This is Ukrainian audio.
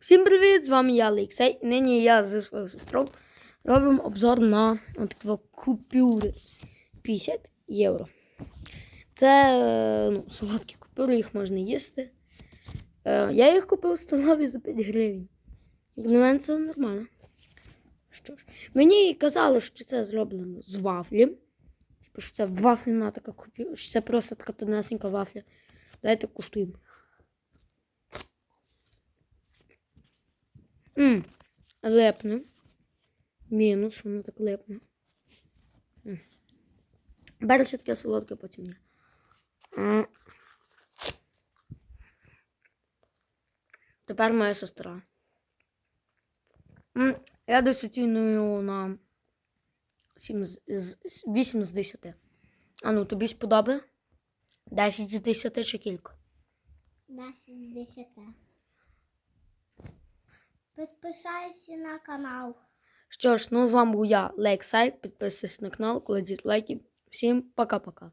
Всім привіт! З вами я Олексій. Нині я зі своєю сестрою робимо обзор на такі купюри 50 євро. Це е, ну, солодкі купюри, їх можна їсти. Е, Я їх купив в столові за 5 гривень. На мене, це нормально. Що ж, мені казали, що це зроблено з вафлі. Типу, що це вафляна така купюра, що це просто така тонесенька вафля. Давайте куштуємо. Мм, лепне. Мінус, воно так лепне. М. Перше таке солодке, потім ні. Тепер моя сестра. Я десь оціную на 7 з, з, 8 з 10. А ну, тобі сподобає? 10 з 10 чи кілька? 10 з 10. Підписайся на канал. Що ж, ну з вами був я, Лексай. Підписуйтесь на канал, кладіть лайки. Всім пока-пока.